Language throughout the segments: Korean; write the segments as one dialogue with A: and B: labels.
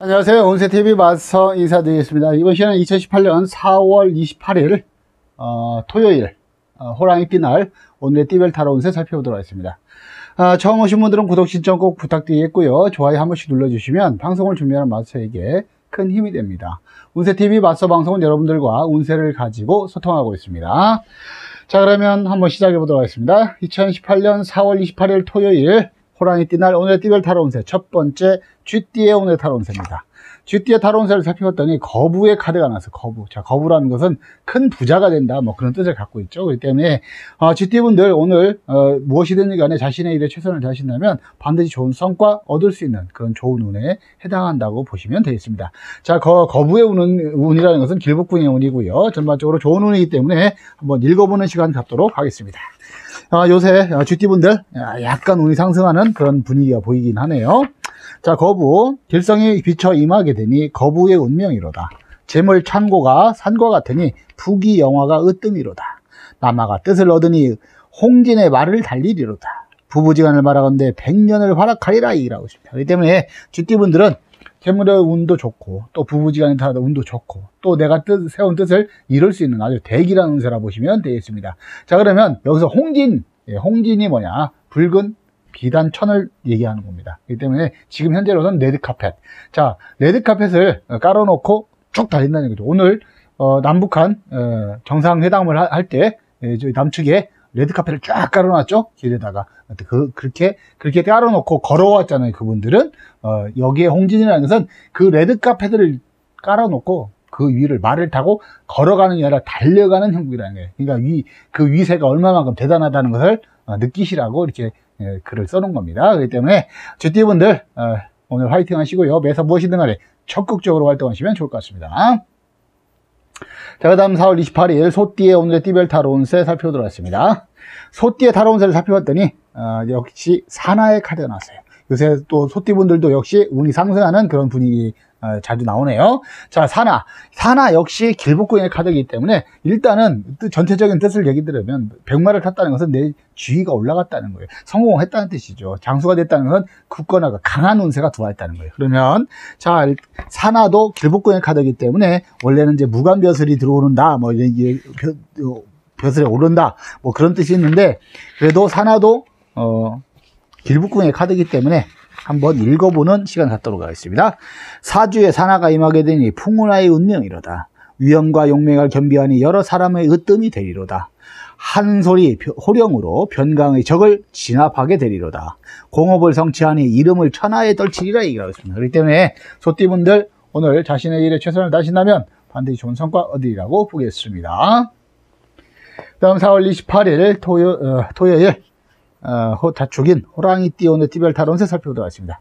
A: 안녕하세요. 온세TV 마스터 인사드리겠습니다. 이번 시간은 2018년 4월 28일, 어, 토요일, 어, 호랑이 띠날, 오늘의 띠별 타로 운세 살펴보도록 하겠습니다. 아, 처음 오신 분들은 구독 신청 꼭 부탁드리겠고요. 좋아요 한 번씩 눌러주시면 방송을 준비하는 마스터에게 큰 힘이 됩니다. 운세TV 마스터 방송은 여러분들과 운세를 가지고 소통하고 있습니다. 자, 그러면 한번 시작해 보도록 하겠습니다. 2018년 4월 28일 토요일, 호랑이 띠날 오늘의 띠별 타로 운세 첫 번째 쥐띠의 오늘의 타로 운세입니다. 쥐띠의 타로 운세를 살펴봤더니 거부의 카드가 나왔어요. 거부. 자, 거부라는 것은 큰 부자가 된다. 뭐 그런 뜻을 갖고 있죠. 그렇기 때문에 어, 쥐띠분들 오늘 어, 무엇이든 간에 자신의 일에 최선을 다하신다면 반드시 좋은 성과 얻을 수 있는 그런 좋은 운에 해당한다고 보시면 되겠습니다. 자, 거, 거부의 운은, 운이라는 것은 길복궁의 운이고요. 전반적으로 좋은 운이기 때문에 한번 읽어보는 시간 갖도록 하겠습니다. 아, 요새 쥐띠분들 약간 운이 상승하는 그런 분위기가 보이긴 하네요. 자, 거부, 길성이 비쳐 임하게 되니 거부의 운명이로다. 재물 창고가 산과 같으니 부귀 영화가 으뜸이로다. 남아가 뜻을 얻으니 홍진의 말을 달리리로다. 부부지간을 말하건대 백년을 활약하리라 이라고 있습니다. 그렇기 때문에 쥐띠분들은 재물의 운도 좋고 또 부부지간에 따라 운도 좋고 또 내가 뜻, 세운 뜻을 이룰 수 있는 아주 대기라는 운세라 보시면 되겠습니다. 자 그러면 여기서 홍진, 예, 홍진이 뭐냐 붉은 비단 천을 얘기하는 겁니다. 그렇기 때문에 지금 현재로서는 레드카펫. 자, 레드카펫을 깔아놓고 쭉 달린다는 거죠. 오늘 어, 남북한 어, 정상회담을 할 때 저희 남측에 레드카펫을 쫙 깔아놨죠? 길에다가. 그, 그렇게 그렇게 깔아놓고 걸어왔잖아요 그분들은. 어, 여기에 홍진이라는 것은 그 레드카펫을 깔아놓고 그 위를 말을 타고 걸어가는 게 아니라 달려가는 형국이라는 거예요. 그러니까 위, 그 위세가 얼마만큼 대단하다는 것을 어, 느끼시라고 이렇게 예, 글을 써놓은 겁니다. 그렇기 때문에 주띠분들 어, 오늘 화이팅 하시고요. 매사 무엇이든 간에 적극적으로 활동하시면 좋을 것 같습니다 자, 그 다음 4월 28일 소띠의 오늘의 띠별 타로운세 살펴보도록 하겠습니다. 소띠의 타로운세를 살펴봤더니 어, 역시 사나의 카드가 나왔어요. 요새 또 소띠분들도 역시 운이 상승하는 그런 분위기 어, 자주 나오네요. 자, 사나. 사나 역시 길복궁의 카드이기 때문에 일단은 전체적인 뜻을 얘기 들으면 백마를 탔다는 것은 내 지위가 올라갔다는 거예요. 성공했다는 뜻이죠. 장수가 됐다는 것은 굳건하고 강한 운세가 들어왔다는 거예요. 그러면 자, 사나도 길복궁의 카드이기 때문에 원래는 이제 무관벼슬이 들어오는다. 뭐 이게 벼슬에 오른다. 뭐 그런 뜻이 있는데 그래도 사나도 어 길북궁의 카드이기 때문에 한번 읽어보는 시간 갖도록 하겠습니다. 사주에 산하가 임하게 되니 풍운하의 운명이로다. 위험과 용맹을 겸비하니 여러 사람의 으뜸이 되리로다. 한 소리 호령으로 변강의 적을 진압하게 되리로다. 공업을 성취하니 이름을 천하에 떨치리라 얘기하고 있습니다. 그렇기 때문에 소띠분들 오늘 자신의 일에 최선을 다하신다면 반드시 좋은 성과 얻으리라고 보겠습니다. 다음 4월 28일 토요, 어, 토요일 어, 다축인 호랑이띠 오늘 띠별 타론세 살펴보도록 하겠습니다.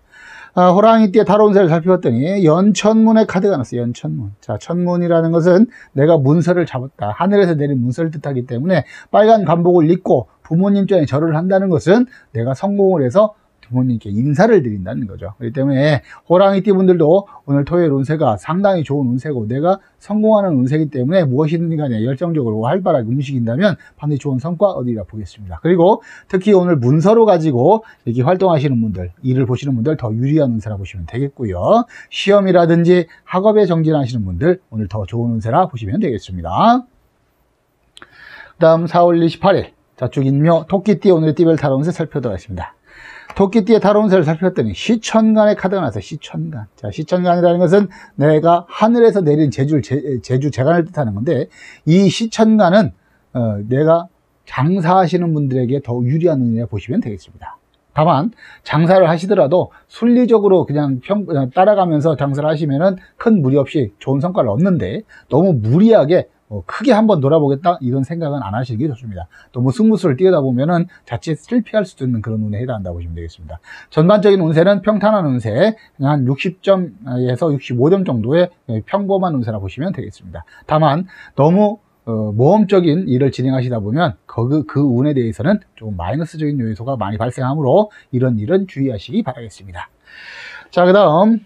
A: 어, 호랑이띠의 타론세를 살펴봤더니 연천문의 카드가 나왔어요. 연천문. 자, 천문이라는 것은 내가 문서를 잡았다. 하늘에서 내린 문서를 뜻하기 때문에 빨간 관복을 입고 부모님 전에 절을 한다는 것은 내가 성공을 해서 부모님께 인사를 드린다는 거죠. 그렇기 때문에 호랑이띠 분들도 오늘 토요일 운세가 상당히 좋은 운세고 내가 성공하는 운세이기 때문에 무엇이든 간에 열정적으로 활발하게 움직인다면 반드시 좋은 성과 얻으리라 보겠습니다. 그리고 특히 오늘 문서로 가지고 이렇게 활동하시는 분들, 일을 보시는 분들 더 유리한 운세라 보시면 되겠고요. 시험이라든지 학업에 정진하시는 분들 오늘 더 좋은 운세라 보시면 되겠습니다. 다음 4월 28일 자축인묘 토끼띠 오늘의 띠별 타로 운세 살펴보도록 하겠습니다. 토끼띠의 타로운세를 살펴봤더니 시천간의 카드가 나왔어요. 시천간. 자, 시천간이라는 것은 내가 하늘에서 내린 제주, 제, 제주 재간을 뜻하는 건데 이 시천간은 어, 내가 장사하시는 분들에게 더 유리한 운이라 보시면 되겠습니다. 다만 장사를 하시더라도 순리적으로 그냥 평, 어, 따라가면서 장사를 하시면은 큰 무리 없이 좋은 성과를 얻는데 너무 무리하게 어, 크게 한번 놀아보겠다 이런 생각은 안 하시기 좋습니다. 너무 승무수를 뛰어다 보면은 자칫 실패할 수도 있는 그런 운에 해당한다고 보시면 되겠습니다. 전반적인 운세는 평탄한 운세 한 60점에서 65점 정도의 평범한 운세라 보시면 되겠습니다. 다만 너무 어, 모험적인 일을 진행하시다 보면 그, 그 운에 대해서는 조금 마이너스적인 요소가 많이 발생하므로 이런 일은 주의하시기 바라겠습니다. 자, 그 다음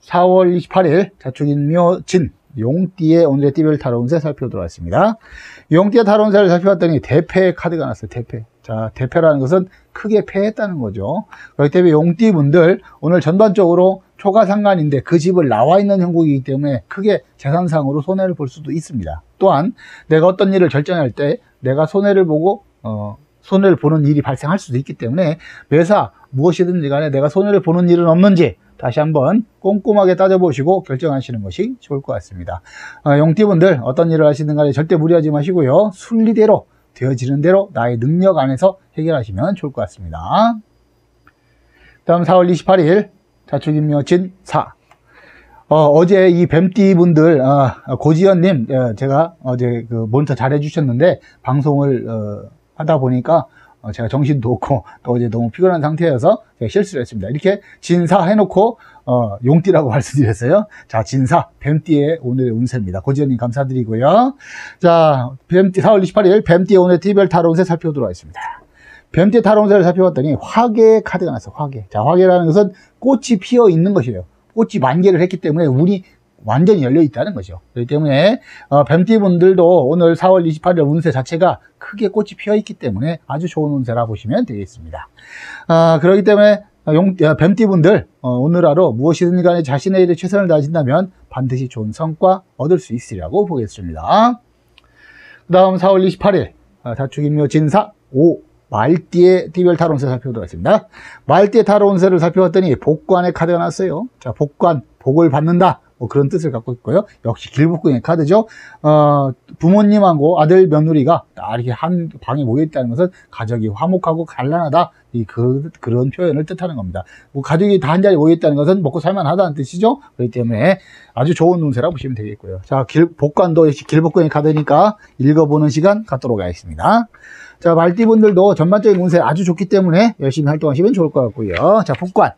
A: 4월 28일 자축인묘 진 용띠의 오늘의 띠별 타로 운세 살펴보도록 하겠습니다. 용띠의 타로 운세를 살펴봤더니 대패의 카드가 나왔어요. 대패. 자, 대패라는 것은 크게 패했다는 거죠. 그렇기 때문에 용띠 분들 오늘 전반적으로 초가 상관인데 그 집을 나와 있는 형국이기 때문에 크게 재산상으로 손해를 볼 수도 있습니다. 또한 내가 어떤 일을 결정할 때 내가 손해를 보고 어, 손해를 보는 일이 발생할 수도 있기 때문에 매사 무엇이든지 간에 내가 손해를 보는 일은 없는지 다시 한번 꼼꼼하게 따져보시고 결정하시는 것이 좋을 것 같습니다. 어, 용띠분들 어떤 일을 하시든 간에 절대 무리하지 마시고요. 순리대로 되어지는 대로 나의 능력 안에서 해결하시면 좋을 것 같습니다. 다음 4월 28일 자축인묘 진 4 어, 제이 뱀띠 분들 어, 고지연님 어, 제가 어제 그 모니터 잘 해주셨는데 방송을 어, 하다 보니까 어, 제가 정신도 없고 또 어제 너무 피곤한 상태여서 제가 실수를 했습니다. 이렇게 진사 해놓고 어, 용띠라고 말씀드렸어요. 자, 진사, 뱀띠의 오늘의 운세입니다. 고지현님 감사드리고요. 자, 뱀띠, 4월 28일 뱀띠의 오늘 티별 타로 운세 살펴보도록 하겠습니다. 뱀띠 타로 운세를 살펴봤더니 화계 카드가 났어요. 화계. 자, 화계라는 것은 꽃이 피어 있는 것이에요. 꽃이 만개를 했기 때문에 운이 완전히 열려 있다는 거죠. 그렇기 때문에 어, 뱀띠 분들도 오늘 4월 28일 운세 자체가 크게 꽃이 피어 있기 때문에 아주 좋은 운세라 보시면 되겠습니다. 어, 그렇기 때문에 용, 뱀띠 분들 어, 오늘 하루 무엇이든 간에 자신의 일에 최선을 다하신다면 반드시 좋은 성과 얻을 수 있으리라고 보겠습니다. 그 다음 4월 28일 어, 다축인묘 진사 5 말띠의 디별 타론세 살펴보도록 하겠습니다. 말띠의 타론세를 살펴봤더니 복관의 카드가 나왔어요. 자, 복관, 복을 받는다. 뭐 그런 뜻을 갖고 있고요. 역시 길복궁의 카드죠. 어, 부모님하고 아들 며느리가 이렇게 한 방에 모여 있다는 것은 가족이 화목하고 간란하다. 이 그, 그런 표현을 뜻하는 겁니다. 뭐 가족이 다 한 자리에 모여 있다는 것은 먹고 살만하다는 뜻이죠. 그렇기 때문에 아주 좋은 운세라고 보시면 되겠고요. 자, 길, 복관도 역시 길복궁의 카드니까 읽어보는 시간 갖도록 하겠습니다. 자, 말띠분들도 전반적인 운세 아주 좋기 때문에 열심히 활동하시면 좋을 것 같고요. 자, 복관.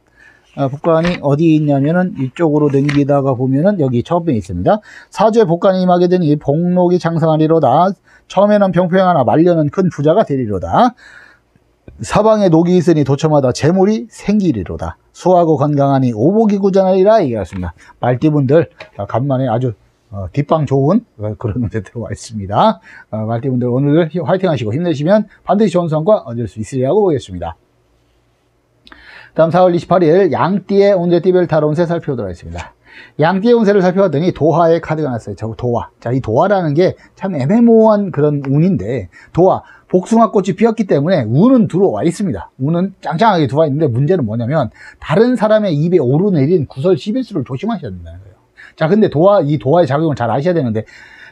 A: 어, 복관이 어디 있냐면은 이쪽으로 넘기다가 보면은 여기 처음에 있습니다. 사주에 복관이 임하게 되니 복록이 장성하리로다. 처음에는 병평하나 말년은 큰 부자가 되리로다. 사방에 녹이 있으니 도처마다 재물이 생기리로다. 수하고 건강하니 오복이 구전하리라 얘기했습니다. 말띠분들 간만에 아주 어, 뒷방 좋은 그런 문제 들어와 있습니다. 어, 말띠분들 오늘 화이팅 하시고 힘내시면 반드시 좋은 성과 얻을 수 있으리라고 보겠습니다. 다음 4월 28일 양띠의 운세띠별 타로 운세 살펴보도록 하겠습니다. 양띠의 운세를 살펴봤더니 도화의 카드가 났어요. 저 도화. 자, 이 도화라는 게 참 애매모호한 그런 운인데 도화, 복숭아 꽃이 피었기 때문에 운은 들어와 있습니다. 운은 짱짱하게 들어와 있는데 문제는 뭐냐면 다른 사람의 입에 오르내린 구설 시비수를 조심하셔야 된다는 거예요. 자, 근데 도화, 이 도화의 작용을 잘 아셔야 되는데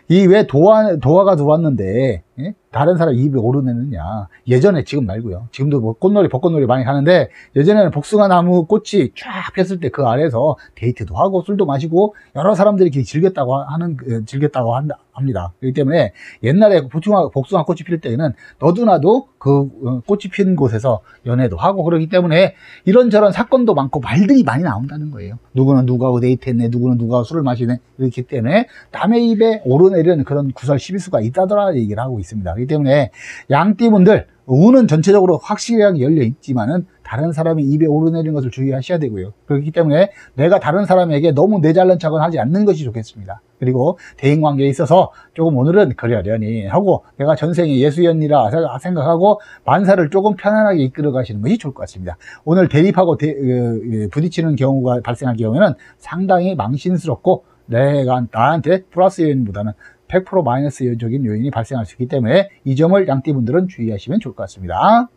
A: 이 왜 도화, 도화가 들어왔는데 예? 다른 사람 입에 오르내느냐. 예전에 지금 말고요. 지금도 뭐 꽃놀이, 벚꽃놀이 많이 하는데 예전에는 복숭아 나무 꽃이 쫙 폈을 때 그 아래에서 데이트도 하고 술도 마시고 여러 사람들이 이렇게 즐겼다고 하는, 그, 즐겼다고 한다, 합니다. 그렇기 때문에 옛날에 복숭아, 복숭아 꽃이 필 때에는 너도 나도 그 어, 꽃이 핀 곳에서 연애도 하고 그러기 때문에 이런저런 사건도 많고 말들이 많이 나온다는 거예요. 누구는 누구하고 데이트했네, 누구는 누구하고 술을 마시네. 이렇기 때문에 남의 입에 오르내리는 그런 구설 시비수가 있다더라 얘기를 하고 있 습니다. 그렇기 때문에 양띠분들 운은 전체적으로 확실하게 열려 있지만은 다른 사람이 입에 오르내리는 것을 주의하셔야 되고요. 그렇기 때문에 내가 다른 사람에게 너무 내잘난 척은 하지 않는 것이 좋겠습니다. 그리고 대인관계에 있어서 조금 오늘은 그러려니 하고 내가 전생에 예수연이라 생각하고 만사를 조금 편안하게 이끌어 가시는 것이 좋을 것 같습니다. 오늘 대립하고 대, 그, 부딪히는 경우가 발생할 경우에는 상당히 망신스럽고 내가 나한테 플러스 요인보다는 100% 마이너스 적인 요인이 발생할 수 있기 때문에 이 점을 양띠분들은 주의하시면 좋을 것 같습니다.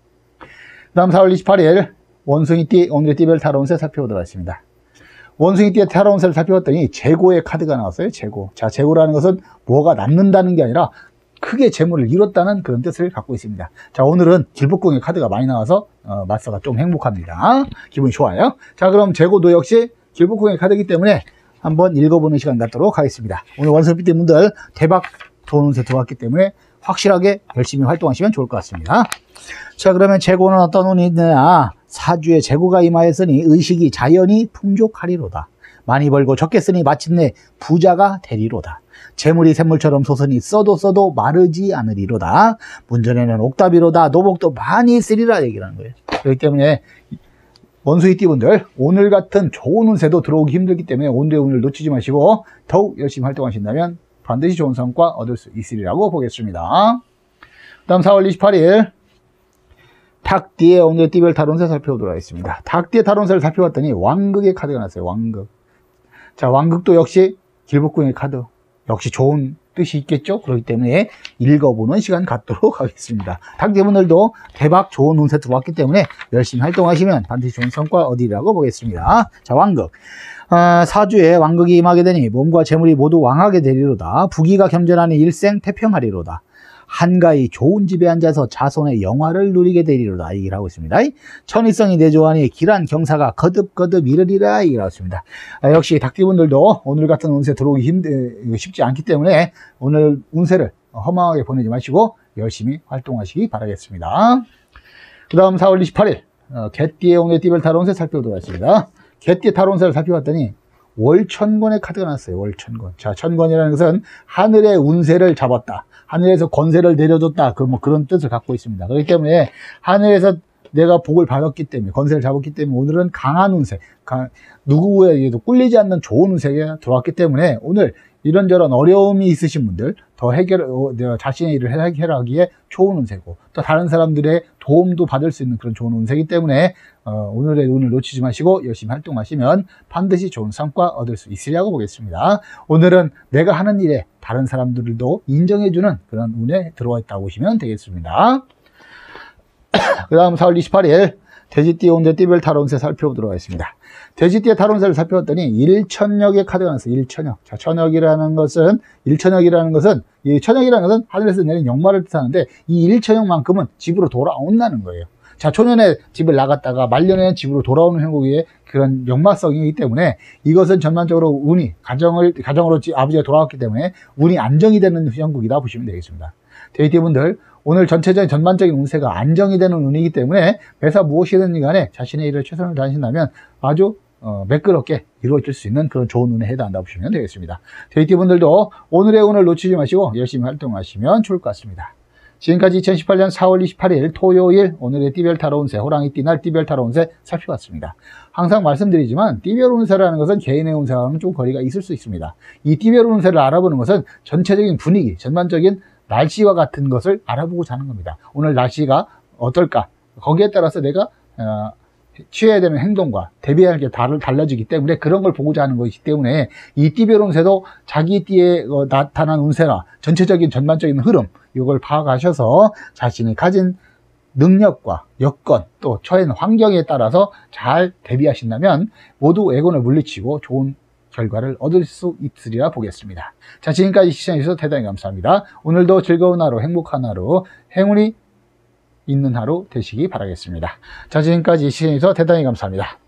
A: 다음 4월 28일 원숭이띠 오늘의 띠별 타로 운세 살펴보도록 하겠습니다. 원숭이띠의 타로 운세를 살펴봤더니 재고의 카드가 나왔어요. 재고. 자, 재고라는 것은 뭐가 남는다는 게 아니라 크게 재물을 잃었다는 그런 뜻을 갖고 있습니다. 자, 오늘은 길복궁의 카드가 많이 나와서 어, 마스가 좀 행복합니다. 기분이 좋아요. 자, 그럼 재고도 역시 길복궁의 카드이기 때문에 한번 읽어보는 시간 갖도록 하겠습니다. 오늘 원서비 때문들 대박 좋은 운세 들어왔기 때문에 확실하게 열심히 활동하시면 좋을 것 같습니다. 자 그러면 재고는 어떤 운이 있느냐 사주에 재고가 임하였으니 의식이 자연히 풍족하리로다. 많이 벌고 적게 쓰니 마침내 부자가 되리로다. 재물이 샘물처럼 솟으니 써도 써도 마르지 않으리로다. 문전에는 옥답이로다. 노복도 많이 쓰리라 얘기라는 거예요. 그렇기 때문에 원수이띠 분들 오늘 같은 좋은 운세도 들어오기 힘들기 때문에 오늘의 운을 놓치지 마시고 더욱 열심히 활동하신다면 반드시 좋은 성과 얻을 수 있으리라고 보겠습니다. 다음 4월 28일 닭띠의 오늘의 띠별 타론세 살펴보도록 하겠습니다. 닭띠의 타론세를 살펴봤더니 왕극의 카드가 났어요. 왕극. 자, 왕극도 역시 길복궁의 카드. 역시 좋은 뜻이 있겠죠? 그렇기 때문에 읽어보는 시간 갖도록 하겠습니다. 닭띠분들도 대박 좋은 운세 들어왔기 때문에 열심히 활동하시면 반드시 좋은 성과 얻으리라고 보겠습니다. 자, 왕극. 아, 사주에 왕극이 임하게 되니 몸과 재물이 모두 왕하게 되리로다. 부귀가 겸전하니 일생 태평하리로다. 한가히 좋은 집에 앉아서 자손의 영화를 누리게 되리로다. 얘기를 하고 있습니다. 천의성이 내조하니 길한 경사가 거듭거듭 이르리라. 얘기를 하고 있습니다. 아, 역시 닭띠분들도 오늘 같은 운세 들어오기 힘, 쉽지 않기 때문에 오늘 운세를 허망하게 보내지 마시고 열심히 활동하시기 바라겠습니다. 그 다음 4월 28일 어, 개띠의 옹의 띠별 타론세 살펴보도록 하겠습니다. 개띠 타론세를 살펴봤더니 월천권의 카드가 났어요. 월천권. 자, 천권이라는 것은 하늘의 운세를 잡았다. 하늘에서 권세를 내려줬다. 그 뭐 그런 뜻을 갖고 있습니다. 그렇기 때문에 하늘에서 내가 복을 받았기 때문에 권세를 잡았기 때문에 오늘은 강한 운세, 강, 누구에게도 꿀리지 않는 좋은 운세가 들어왔기 때문에 오늘 이런저런 어려움이 있으신 분들 더 해결 어, 자신의 일을 해결하기에 좋은 운세고 또 다른 사람들의 도움도 받을 수 있는 그런 좋은 운세이기 때문에 어, 오늘의 운을 놓치지 마시고 열심히 활동하시면 반드시 좋은 성과 얻을 수 있으리라고 보겠습니다. 오늘은 내가 하는 일에 다른 사람들도 인정해주는 그런 운에 들어와 있다고 보시면 되겠습니다. 그 다음 4월 28일 돼지띠 온대 띠별 타론세 살펴보도록 하겠습니다. 돼지띠의 타론세를 살펴봤더니 일천역의 카드가 나왔어요. 일천역. 자, 천역이라는 것은 일천역이라는 것은 이 천역이라는 것은 하늘에서 내린 역마를 뜻하는데 이 일천역만큼은 집으로 돌아온다는 거예요. 자, 초년에 집을 나갔다가 말년에 집으로 돌아오는 형국의 그런 역마성이기 때문에 이것은 전반적으로 운이 가정을 가정으로 아버지가 돌아왔기 때문에 운이 안정이 되는 형국이다 보시면 되겠습니다. 데이티 분들 오늘 전체적인 전반적인 운세가 안정이 되는 운이기 때문에 매사 무엇이든 간에 자신의 일을 최선을 다하신다면 아주 어, 매끄럽게 이루어질 수 있는 그런 좋은 운에 해당한다 보시면 되겠습니다. 데이티 분들도 오늘의 운을 놓치지 마시고 열심히 활동하시면 좋을 것 같습니다. 지금까지 2018년 4월 28일 토요일 오늘의 띠별 타로 운세 호랑이 띠날 띠별 타로 운세 살펴봤습니다. 항상 말씀드리지만 띠별 운세라는 것은 개인의 운세와는 좀 거리가 있을 수 있습니다. 이 띠별 운세를 알아보는 것은 전체적인 분위기, 전반적인 날씨와 같은 것을 알아보고 자는 겁니다. 오늘 날씨가 어떨까? 거기에 따라서 내가 어, 취해야 되는 행동과 대비할 게 다를 달라지기 때문에 그런 걸 보고자 하는 것이기 때문에 이 띠별 운세도 자기 띠에 어, 나타난 운세나 전체적인 전반적인 흐름 이걸 파악하셔서 자신이 가진 능력과 여건 또 있는 환경에 따라서 잘 대비하신다면 모두 애곤을 물리치고 좋은 결과를 얻을 수 있으리라 보겠습니다. 자 지금까지 시청해주셔서 대단히 감사합니다. 오늘도 즐거운 하루 행복한 하루 행운이 있는 하루 되시기 바라겠습니다. 자 지금까지 시청해주셔서 대단히 감사합니다.